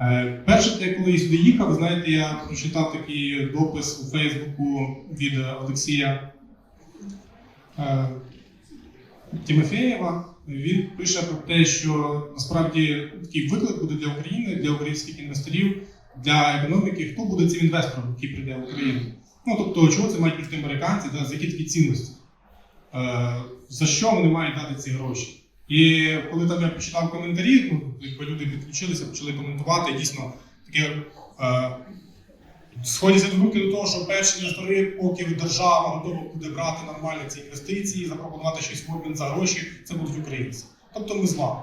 Е, Перше, те, коли я сюди їхав, знаєте, я прочитав такий допис у Фейсбуку від Олексія е, Тимофєєва. Він пише про те, що насправді такий виклик буде для України, для українських інвесторів, для економіки, хто буде цим інвестором, який прийде в Україну. Ну тобто, чого це мають прийти американці, да, за які такі цінності? Е, за що вони мають дати ці гроші? І коли там я почитав коментарі, ну, якби люди підключилися, почали коментувати, дійсно таке е, сходяться до руки до того, що перші інвестори, поки держава готова буде брати нормально ці інвестиції, запропонувати щось в обмін за гроші, це будуть українці. Тобто ми з вами.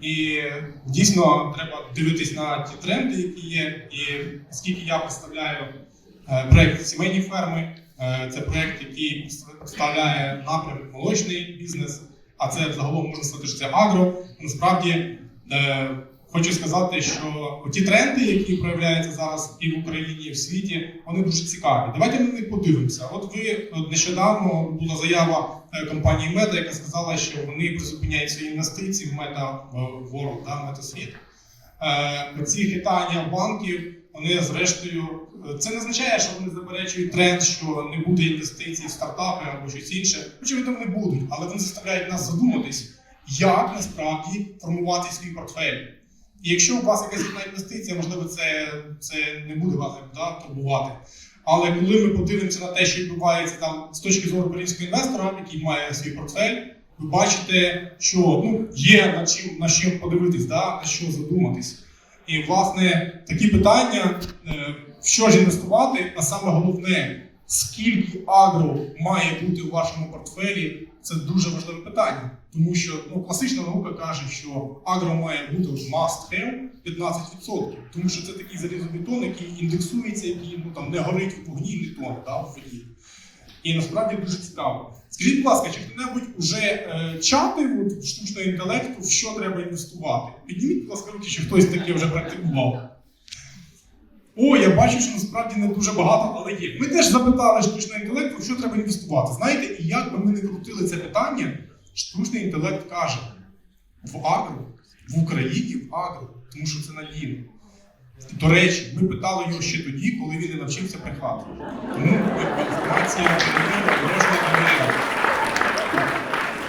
І дійсно треба дивитись на ті тренди, які є. І оскільки я представляю е, проект сімейні ферми, е, це проект, який представляє напрямок молочний бізнес, а це загалом можна сказати, що це агро. Насправді е, хочу сказати, що ті тренди, які проявляються зараз і в Україні, і в світі, вони дуже цікаві. Давайте на них подивимося. От ви от нещодавно була заява е, компанії Мета, яка сказала, що вони призупиняють свої інвестиції в Мета World, да, Метасвіт. Е, ці хитання банків, вони зрештою, це не означає, що вони заперечують тренд, що не буде інвестицій в стартапи або щось інше. Очевидно, вони будуть, але вони заставляють нас задуматись, як насправді формувати свій портфель. І якщо у вас якась одна інвестиція, можливо, це, це не буде вас да, турбувати. Але коли ми подивимося на те, що відбувається там з точки зору українського інвестора, який має свій портфель, ви бачите, що ну, є над чим, на чим подивитись, да, на що задуматись. І, власне, такі питання, е, в що ж інвестувати, а саме головне, скільки агро має бути у вашому портфелі, це дуже важливе питання. Тому що ну, класична наука каже, що агро має бути must have 15%. Тому що це такий залізобетон, який індексується, який ну, там, не горить в вогні, не тоне да, в воді. І насправді дуже цікаво. Скажіть, будь ласка, чи хто-небудь вже е, чати от, штучного інтелекту, в що треба інвестувати? Підніміть, будь ласка, руки, чи хтось таке вже практикував. О, я бачу, що насправді не дуже багато, але є. Ми теж запитали штучного інтелекту, в що треба інвестувати. Знаєте, і як би ми не крутили це питання, штучний інтелект каже: в агро, в Україні в агро, тому що це надійно. До речі, ми питали його ще тоді, коли він не навчився брехати. Тому інформація можна довіряти.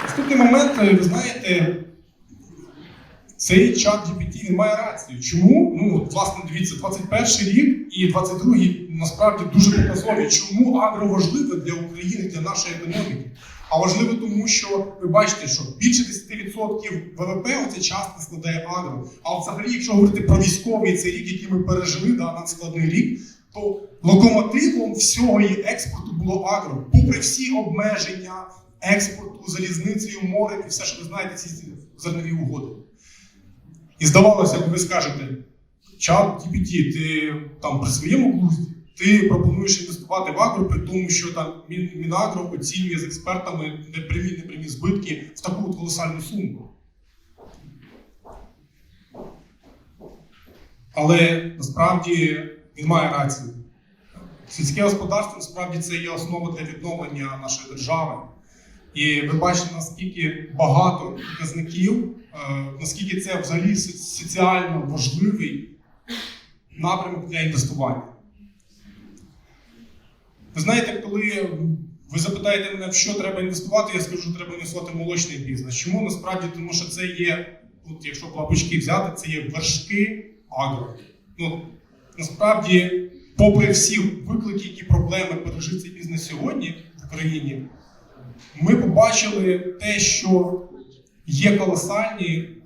Наступний момент, е, ви знаєте, цей чат GPT він має рацію. Чому? Ну, от, власне, дивіться, 21 рік і 22 насправді дуже показові. Чому агро важливе для України, для нашої економіки? А важливо тому, що ви бачите, що більше 10% ВВП оця частка складає агро. А взагалі, якщо говорити про військовий цей рік, який ми пережили, да, надскладний рік, то локомотивом всього її експорту було агро. Попри всі обмеження експорту залізницею, морем і все, що ви знаєте, ці зернові угоди. І здавалося, б, ви скажете, чат GPT, ти там при своєму глузді, ти пропонуєш інвестувати в агро, при тому, що там Мінагро оцінює з експертами непрямі непрямі збитки в таку от колосальну суму. Але насправді він має рацію. Сільське господарство насправді це є основа для відновлення нашої держави. І ви бачите, наскільки багато показників, е, наскільки це взагалі соціально важливий напрямок для інвестування. Ви знаєте, коли ви запитаєте мене, в що треба інвестувати, я скажу, що треба інвестувати в молочний бізнес. Чому? Насправді, тому що це є, от якщо бабочки взяти, це є вершки агро. Ну, насправді, попри всі виклики, які проблеми пережив цей бізнес сьогодні в Україні, ми побачили те, що є колосальні е,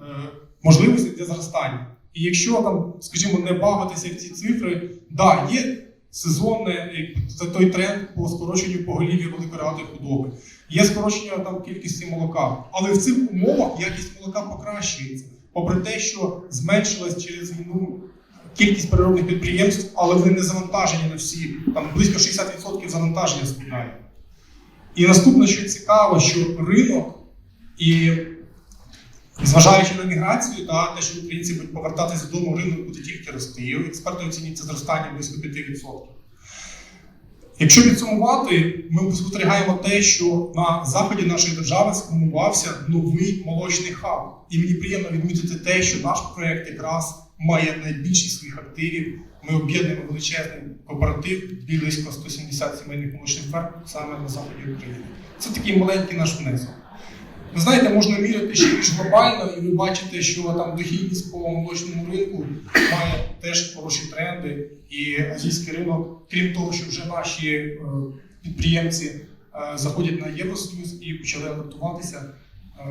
можливості для зростання. І якщо там, скажімо, не бавитися в ці цифри, да, є сезонне це той тренд по скороченню поголів'я великорогатої худоби, є скорочення там кількості молока. Але в цих умовах якість молока покращується, попри те, що зменшилась через війну кількість переробних підприємств, але вони не завантажені на всі, там близько 60% завантаження складає. І наступне, що цікаво, що ринок і зважаючи на міграцію, та те, що українці будуть повертатися додому, ринок буде тільки рости. І експерти оцінюють це зростання близько 5%. Якщо підсумувати, ми спостерігаємо те, що на заході нашої держави сформувався новий молочний хаб. І мені приємно відмітити те, що наш проект якраз має найбільшість своїх активів. Ми об'єднуємо величезний кооператив, близько 170 сімейних молочних ферм саме на заході України. Це такий маленький наш внесок. Ви знаєте, можна міряти ще більш глобально, і ви бачите, що там дохідність по молочному ринку має теж хороші тренди. І азійський ринок, крім того, що вже наші е, підприємці е, заходять на Євросоюз і почали адаптуватися, е,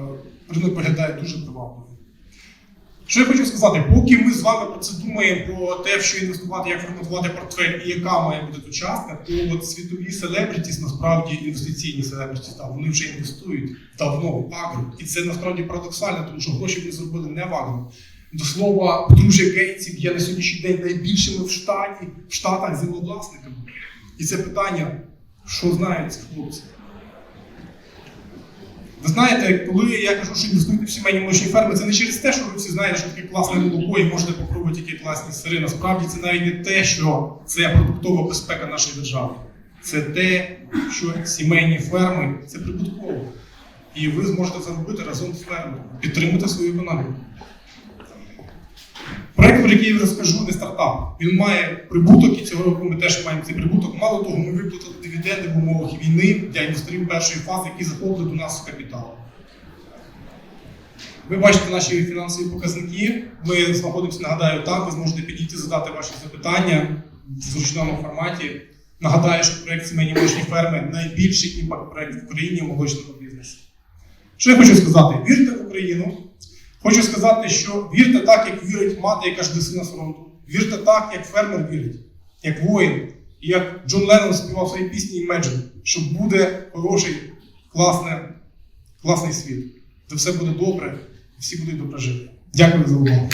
ринок виглядає дуже привабливо. Що я хочу сказати, поки ми з вами про це думаємо про те, що інвестувати, як форматувати портфель і яка має бути тут частка, то от світові селебритіс, насправді інвестиційні селебритіс, так, вони вже інвестують давно в агро. І це насправді парадоксально, тому що гроші вони зробили не в агро. До слова, подружжя Гейтсів є на сьогоднішній день найбільшими в штаті, в Штатах землевласниками. І це питання, що знають ці хлопці. Ви знаєте, коли я кажу, що інвестуйте в сімейні молочні ферми, це не через те, що ви всі знаєте, що таке класне молоко і можете попробувати які класні сири. Насправді це навіть не те, що це продуктова безпека нашої держави. Це те, що сімейні ферми це прибутково. І ви зможете заробити разом з фермою, підтримати свою економіку. Проект, про який я розкажу, не стартап. Він має прибуток, і цього року ми теж маємо цей прибуток. Мало того, ми виплатили дивіденди в умовах війни для інвесторів першої фази, які заходили до нас капітал. Ви бачите наші фінансові показники. Ми знаходимося, нагадаю, там. Ви зможете підійти задати ваші запитання в зручному форматі. Нагадаю, що проект сімейні молочні ферми найбільший імпакт проект в Україні в молочному бізнесі. Що я хочу сказати? Вірте в Україну. Хочу сказати, що вірте так, як вірить мати, яка жде сина з фронту. Вірте так, як фермер вірить, як воїн, і як Джон Леннон співав свої пісні Imagine, що буде хороший, класне, класний світ, де все буде добре, і всі будуть добре жити. Дякую за увагу.